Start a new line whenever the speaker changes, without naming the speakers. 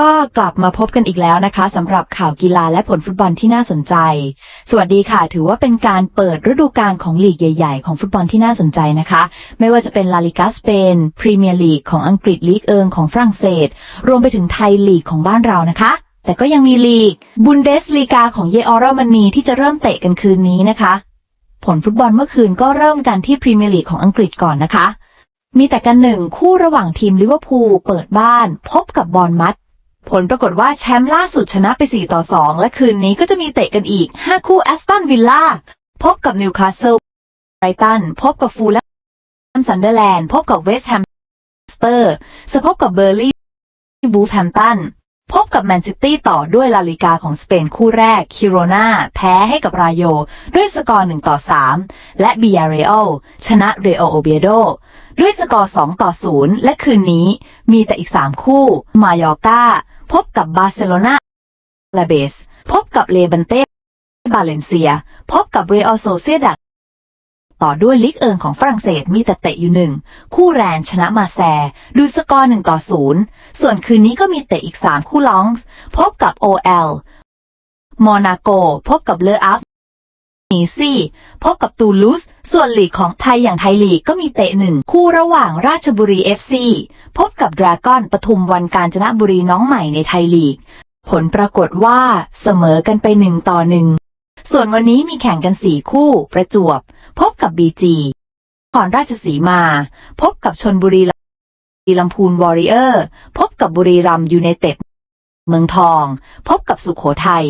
ก็กลับมาพบกันอีกแล้วนะคะสำหรับข่าวกีฬาและผลฟุตบอลที่น่าสนใจ สวัสดีค่ะ ถือว่าเป็นการเปิดฤดูกาลของลีกใหญ่ ๆ ของฟุตบอลที่น่าสนใจนะคะ ไม่ว่าจะเป็นลาลิกาสเปนพรีเมียร์ลีกของอังกฤษลีกเอิงของฝรั่งเศส รวมไปถึงไทยลีกของบ้านเรานะคะแต่ก็ยังมีลีกบุนเดสลีกาของเยอรมนีที่จะเริ่มเตะกันคืนนี้นะคะ ผลฟุตบอลเมื่อคืนก็เริ่มกันที่พรีเมียร์ลีกของอังกฤษก่อนนะคะ มีแต่กันหนึ่งคู่ระหว่างทีมลิเวอร์พูลเปิดบ้าน พบกับบอร์นมัด ผลปรากฏว่าแชมป์ล่าสุดชนะไป 4 ต่อ 2 และคืนนี้ก็จะมีเตะกันอีก 5 คู่แอสตันวิลล่าพบกับนิวคาสเซิลไบรตัน พบกับฟูลแลมซันเดอร์แลนด์ พบกับเวสต์แฮมสเปอร์สพบกับเบอร์ลี่วูฟแฮมตัน พบกับแมนซิตี้ต่อด้วยลาลิกาของสเปนคู่แรก คิโรนาแพ้ให้กับรายโย ด้วยสกอร์ 1 ต่อ 3 และบิยาเรอัลชนะเรโอโอเบโด ด้วยสกอร์ 2 ต่อ 0 และคืนนี้มีแต่อีก 3 คู่ มายอร์กาพบกับบาร์เซโลนาลาเบส พบกับเลบันเต้บาเลนเซีย พบกับเรอัลโซเซียดัดต่อด้วยลีกเอิงของฝรั่งเศสมีแต่เตะอยู่หนึ่ง คู่แรนชนะมาแซ ดูสกอร์หนึ่งต่อศูนย์ส่วนคืนนี้ก็มีเตะอีก3คู่ลองส์ พบกับ OL มอนาโก พบกับเลออัฟ นีซี่พบกับตูลูส ส่วนลีกของไทยอย่างไทยลีกก็มีเตะหนึ่งคู่ระหว่างราชบุรี FC พบกับดราก้อนปทุมวันการจนบุรีน้องใหม่ในไทยลีก ผลปรากฏว่าเสมอกันไปหนึ่งต่อหนึ่งส่วนวันนี้มีแข่งกันสี่คู่ ประจวบ พบกับบีจีขอนราชสีมา พบกับชนบุรีลำพูนวอริเออร์ พบกับบุรีรัมย์ยูไนเต็ด เมืองทอง พบกับสุขโขทัย